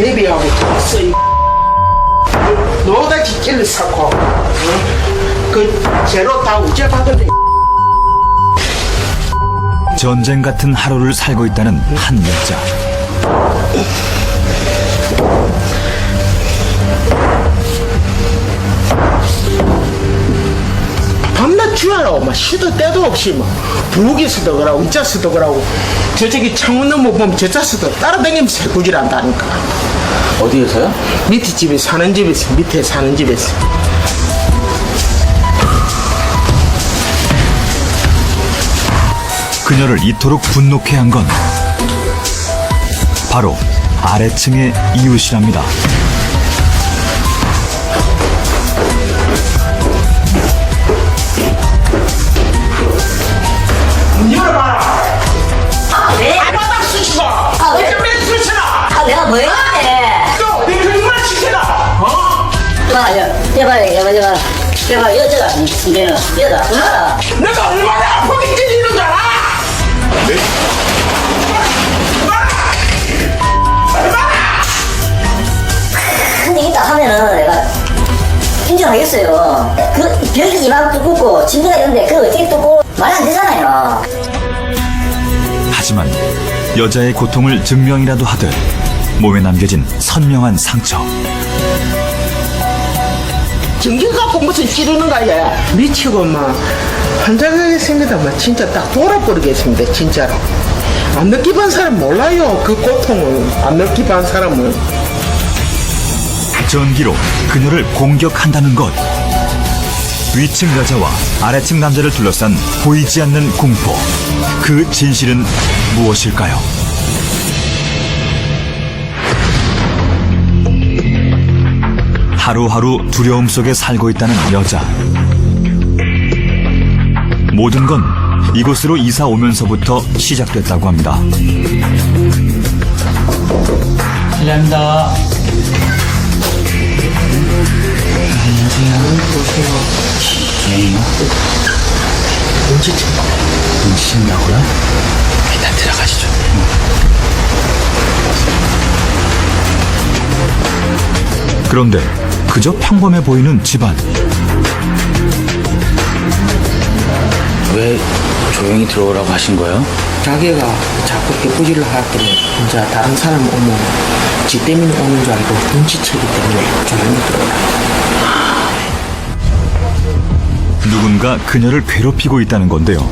베비하고 있어 이 너다지 찔러 쌓고 어? 그 죄로 다 우째 받을래 전쟁 같은 하루를 살고 있다는 한 여자. 주야라고 막 시도 때도 없이 막 부엌에 서도 그러고 이자 서도 그러고 저쪽에 창문 너머 보면 저자 서도 따라다니면서 해구질 한다니까 어디에서요? 밑에 집에 사는 집에서 밑에 사는 집에서 그녀를 이토록 분노케 한 건 바로 아래층의 이웃이랍니다. 여자, 얼마나. 내가 얼마나 아프게 줄 알아? 근데 있다 하면은 내가 인정하겠어요. 그, 벽이 이만 두껍고, 침대가 있는데, 그걸 어떻게 뚫고, 말이 안 되잖아요. 하지만 여자의 고통을 증명이라도 하듯 몸에 남겨진 선명한 상처. 정신 갖고 무슨 찌르는 거야 미치고 막 환장하겠습니다 막 진짜 딱 돌아버리겠습니다 진짜로 안 느끼본 사람 몰라요 그 고통을 안 느끼본 사람은 전기로 그녀를 공격한다는 것. 위층 여자와 아래층 남자를 둘러싼 보이지 않는 공포. 그 진실은 무엇일까요? 하루하루 두려움 속에 살고 있다는 여자. 모든 건 이곳으로 이사 오면서부터 시작됐다고 합니다. 실례합니다. 눈치채 눈치친다고요? 일단 들어가시죠. 그런데 그저 평범해 보이는 집안. 왜 조용히 들어오라고 하신 거예요? 자기가 자꾸 개꾸질을 하더니 진짜 다른 사람 오면 지 때문에 오는 줄 알고 눈치채기 때문에 조용히 들어오라 누군가 그녀를 괴롭히고 있다는 건데요.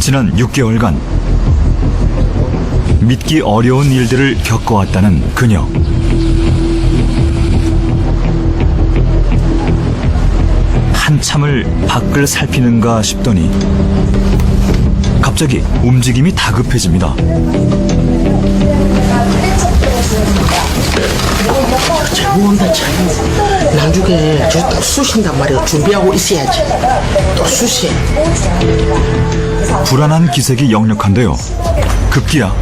지난 6개월간 믿기 어려운 일들을 겪어왔다는 그녀. 참을 밖을 살피는가 싶더니 갑자기 움직임이 다급해집니다. 잘못 온다 잘못 나중에 저또 쑤신단 말이야. 준비하고 있어야지. 또 쑤시 불안한 기색이 역력한데요. 급기야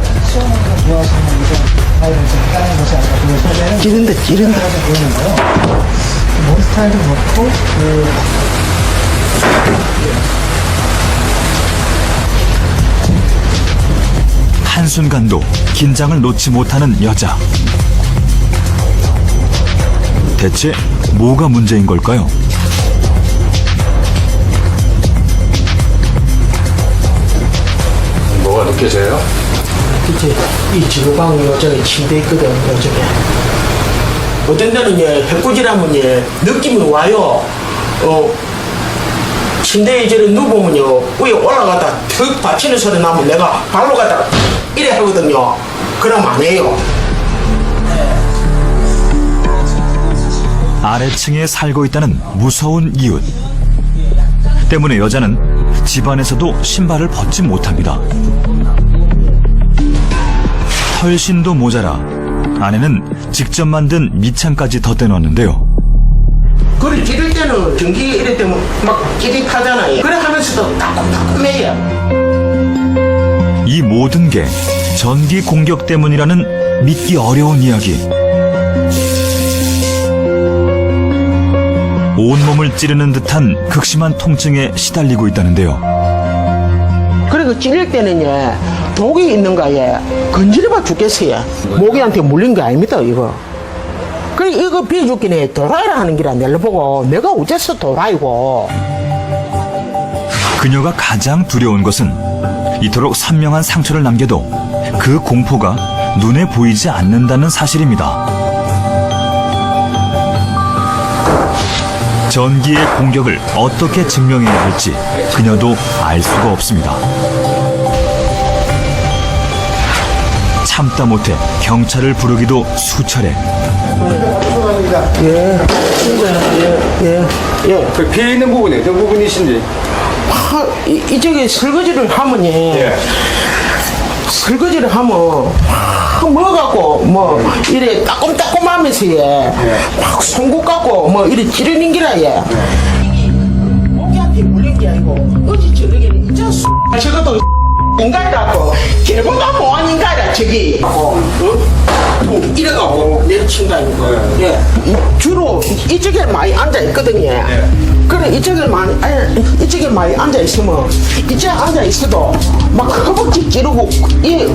찌른다 찌른다 한순간도 긴장을 놓지 못하는 여자. 대체 뭐가 문제인 걸까요? 뭐가 느껴져요? 이제 이 지구방 요정에 침대 있거든 요정에 어떤 데는 예 백구지라면 예 느낌이 와요 어 침대에 이제 누우면요 위에 올라가다 턱 받치는 소리 나면 내가 발로 가다 이래 하거든요 그럼 안 해요 아래층에 살고 있다는 무서운 이웃. 때문에 여자는 집안에서도 신발을 벗지 못합니다. 털신도 모자라 아내는 직접 만든 밑창까지 덧대놓았는데요. 그래 찌를 때 는 전기 이럴 때면 막 찌릿하잖아요 그래 하면서도 따끔따끔해요 이 모든 게 전기 공격 때문이라는 믿기 어려운 이야기. 온몸을 찌르는 듯한 극심한 통증에 시달리고 있다는데요. 그리고 찌를 때는 예 독이 있는 거에 건드려봐 죽겠어요. 모기한테 물린 게 아닙니다, 이거. 그래, 이거 해. 도라이라 하는 기라 내려보고 내가 어째서 도라이고. 그녀가 가장 두려운 것은 이토록 선명한 상처를 남겨도 그 공포가 눈에 보이지 않는다는 사실입니다. 전기의 공격을 어떻게 증명해야 할지 그녀도 알 수가 없습니다. 참다 못해 경찰을 부르기도 수차례 예, 예, 예, 예. 그 피해 있는 부분이 어떤 부분이신지 하, 이, 이쪽에 설거지를 하면요. 설거지를 하면 막 먹어갖고 뭐 이래 따끔따끔하면서 예. 막 송곳 갖고 뭐 이래 찌르는 기라 예. 모기한테 물린 게 아니고 어제 저녁에 진짜 수 저것도 인간이라고 개봉가 뭐한 인간이라 저기 어? 어? 이래갖고 내려친다니까 예. 이- 주로 이쪽에 많이 앉아 있거든요 그래 이쪽에 많이 아니, 이쪽에 많이 앉아 있으면 이쪽에 앉아 있어도 막 허벅지 찌르고 이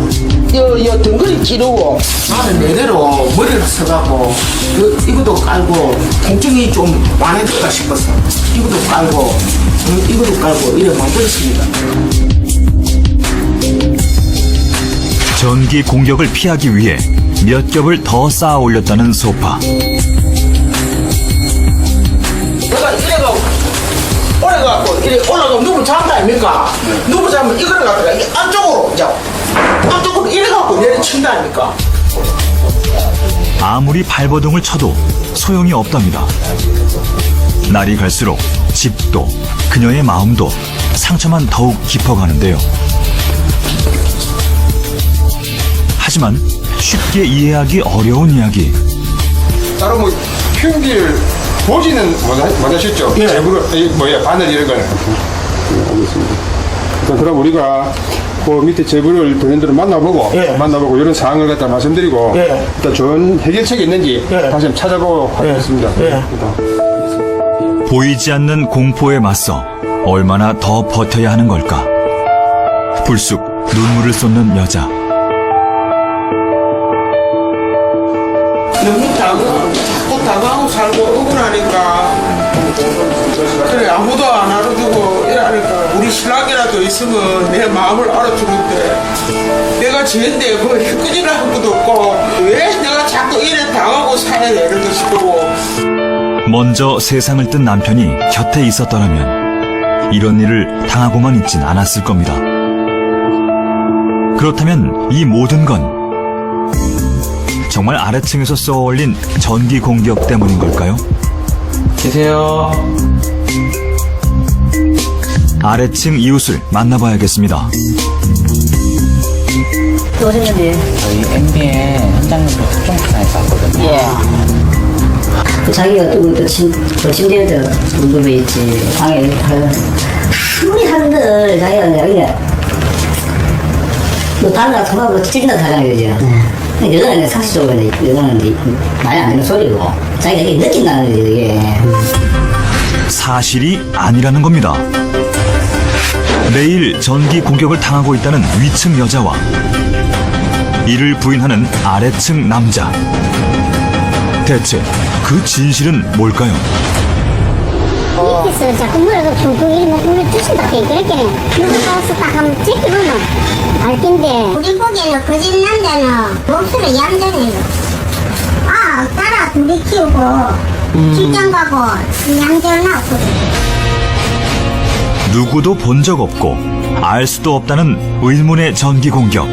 여여 덩거리 찌르고 나는 내대로 머리를 써갖고 그, 이것도 깔고 통증이 좀 많아질까 싶어서 이것도 깔고 음, 이것도 깔고 이래 만들었습니다. 전기 공격을 피하기 위해 몇 겹을 더 쌓아 올렸다는 소파. 내가 이래가 오래갖고 이래 올라가면 누구 거 아닙니까? 누구 잡으면 이거를 갖다가 이 안쪽으로 이제 안쪽으로 이래 갖고 내려친다니까. 아무리 발버둥을 쳐도 소용이 없답니다. 날이 갈수록 집도 그녀의 마음도 상처만 더욱 깊어가는데요. 하지만 쉽게 이해하기 어려운 이야기. 따로 뭐 흉기를 보지는 못하- 못하셨죠? 예. 제부를 이 뭐야 바늘 이런 거는 알겠습니다. 일단 그럼 우리가 그 밑에 제부를 본인들을 만나보고 예. 만나보고 이런 상황을 갖다 말씀드리고 예. 일단 좋은 해결책이 있는지 예. 다시 한번 찾아보고 하겠습니다. 예. 보이지 않는 공포에 맞서 얼마나 더 버텨야 하는 걸까? 불쑥 눈물을 쏟는 여자. 너무 다가 자꾸 다가하고 살고 억울하니까. 그래 아무도 안 알아주고 이러니까 우리 신랑이라도 있으면 내 마음을 알아주는데 내가 지은데 뭐 휘끄지를 한 것도 없고 왜 내가 자꾸 이래 당하고 살아야 되는가 싶고. 먼저 세상을 뜬 남편이 곁에 있었더라면 이런 일을 당하고만 있진 않았을 겁니다. 그렇다면 이 모든 건 정말 아래층에서 쏘아올린 전기 공격 때문인 걸까요? 계세요. 아래층 이웃을 만나봐야겠습니다. 또 오셨는데 저희 MBN 현장에서 특종 수사에서 왔거든요. 예. 그 자기가 또, 또, 침, 또 침대에도 누구에 있지. 방에 하는. 아무리 하는들 자기가 여기가 뭐 다른 거 통하고 찢는다 하잖아요, 그죠? 여자는 상식적으로 여자는 말이 안 되는 소리고 자기가 이게 느낀다는 거지, 이게. 사실이 아니라는 겁니다. 매일 전기 공격을 당하고 있다는 위층 여자와 이를 부인하는 아래층 남자. 대체 그 진실은 뭘까요? 밑에서 자꾸 물어서 퉁퉁 이러면 물을 주신다 그렇게 누가 가서 딱 한번 찍으면 알 텐데 우리 보기에는 거짓 남자는 목소리 얌전해요. 아 따라 둘이 키우고 출장 가고 얌전하고 누구도 본 적 없고 알 수도 없다는 의문의 전기 공격.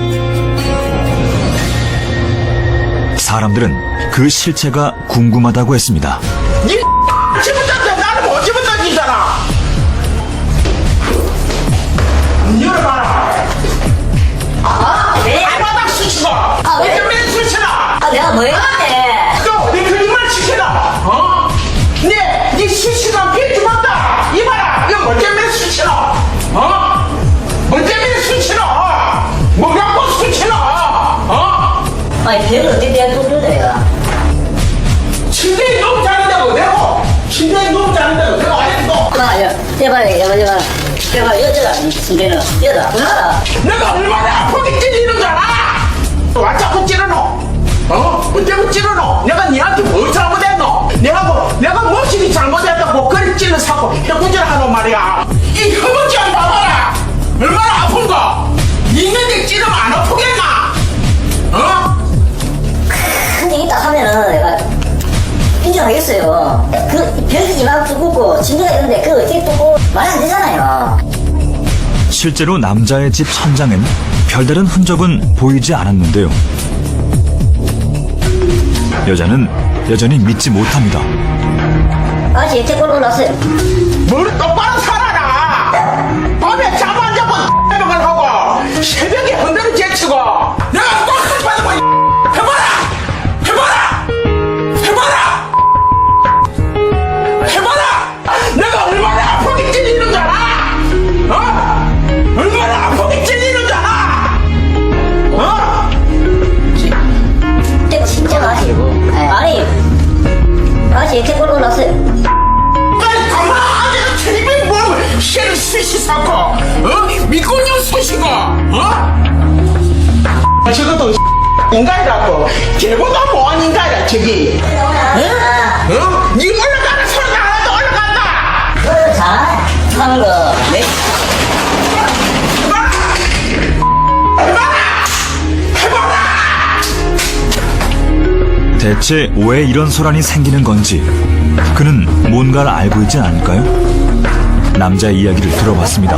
사람들은 그 실체가 궁금하다고 했습니다. 내가 돈 줘야 침대에 너무 자는다고 내고 침대에 너무 자는다고 내가 안 했어 아, 야, 제발, 제발, 제발. 제발 여자가 침대는 여자 누나가 내가 얼마나 아프게 찔리는 줄 알아? 와 자꾸 찌르노? 어? 언제고 찌르노? 내가 니한테 뭘 잘못했노? 뭐, 내가 무엇이 잘못했다고 그리 찔러 사고 해군질 하노 말이야 이 허벅지 한 봐봐라 얼마나 아픈가? 있는데 찌르면 안 아프겠나? 어? 큰일 있다 하면은 내가 인정하겠어요 그 벽이 막 두껍고 침대가 있는데 그거 어떻게 뚫고 말이 안 되잖아요 실제로 남자의 집 천장엔 별다른 흔적은 보이지 않았는데요. 여자는 여전히 믿지 못합니다. 아직 여태 꼴 올랐어요 뭘 똑바로 살 인간이라고 걔보다 뭐한 인간이야 저기 어? 어? 니 올라가는 소리가 하나도 올라간다 그걸 잘 하는 거 네? 대체 왜 이런 소란이 생기는 건지 그는 뭔가를 알고 있진 않을까요? 남자의 이야기를 들어봤습니다.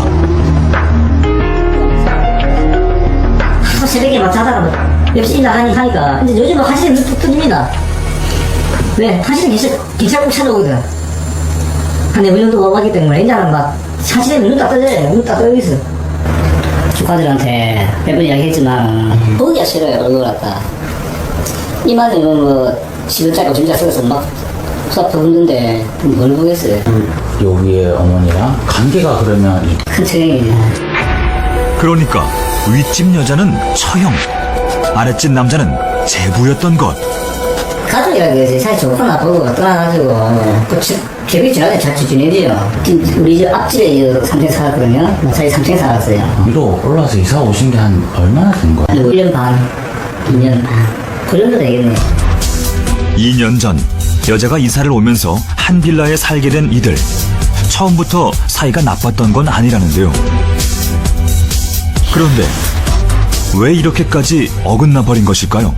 하루 새벽에 막 자다가 뭐 옆시 나가니 하니까. 근데 요즘은 화실에 눈툭 뜨집니다. 왜? 화실은 계속 기차꼭 찾아오거든. 한내 물정도 오가기 때문에 이제는 막 화실에 눈딱 떠져요. 눈딱 떠 있어. 조카들한테 몇 번 이야기했지만 보기가 싫어요 얼굴 갖다. 이마는 뭐 시도짜리 진짜 써서 막 섭섭 흔든데 뭘 보겠어요? 여기에 어머니랑 관계가 그러면 큰 처형이지 그러니까 윗집 여자는 처형, 아랫집 남자는 제부였던 것. 가족이라 그러지 사실 좋고 나쁘고 떠나가지고 그 개비 지나게 잘 지내지요 우리 집 앞집에 이 3층 살았거든요 저희 3층에 살았어요 위로 올라와서 이사 오신 게 한 얼마나 된 거야? 1년 반 2년 반 그 정도 되겠네 2년 전 여자가 이사를 오면서 한 빌라에 살게 된 이들. 처음부터 사이가 나빴던 건 아니라는데요. 그런데 왜 이렇게까지 어긋나 버린 것일까요?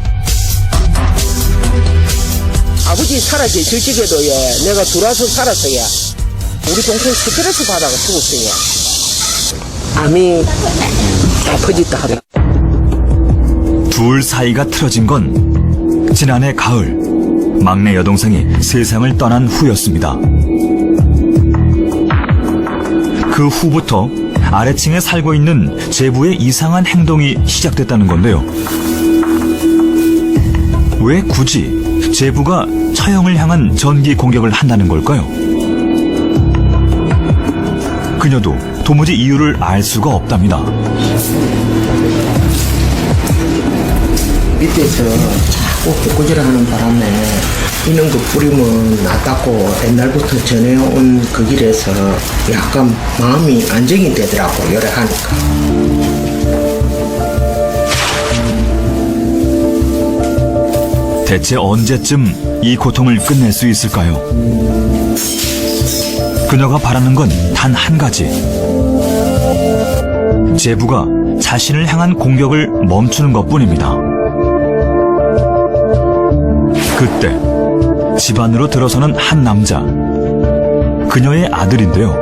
아버지 살아계 절직에도 예, 내가 들어와서 살았어요 우리 동생 스트레스 받아가 죽었어요 암이 아프지도 하다 둘 사이가 틀어진 건 지난해 가을 막내 여동생이 세상을 떠난 후였습니다. 그 후부터 아래층에 살고 있는 제부의 이상한 행동이 시작됐다는 건데요. 왜 굳이 제부가 처형을 향한 전기 공격을 한다는 걸까요? 그녀도 도무지 이유를 알 수가 없답니다. 밑에서 자꾸 개꼬질하는 바람에 이런 거 뿌리면 낫다고 옛날부터 전해온 그 길에서 약간 마음이 안정이 되더라고 열애 하니까 대체 언제쯤 이 고통을 끝낼 수 있을까요? 그녀가 바라는 건 단 한 가지. 제부가 자신을 향한 공격을 멈추는 것 뿐입니다. 그때 집 안으로 들어서는 한 남자. 그녀의 아들인데요.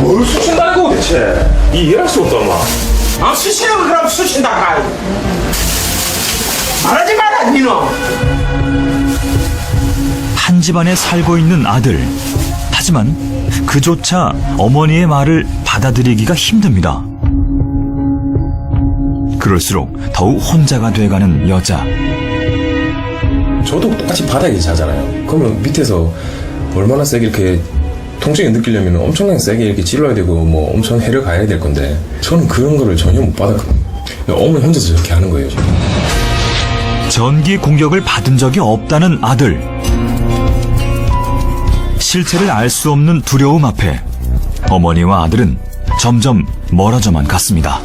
뭘 수신다고 대체? 이해할 수 없다 마. 아 수시는 그럼 수신다 가 말하지 마라 니는 한 집안에 살고 있는 아들. 하지만 그조차 어머니의 말을 받아들이기가 힘듭니다. 그럴수록 더욱 혼자가 돼가는 여자. 저도 똑같이 바닥에 자잖아요. 그러면 밑에서 얼마나 세게 이렇게 통증을 느끼려면 엄청나게 세게 이렇게 찔러야 되고 뭐 엄청 해를 가야 될 건데 저는 그런 거를 전혀 못 받았거든요. 어머니 혼자서 저렇게 하는 거예요. 지금. 전기 공격을 받은 적이 없다는 아들. 실체를 알 수 없는 두려움 앞에 어머니와 아들은 점점 멀어져만 갔습니다.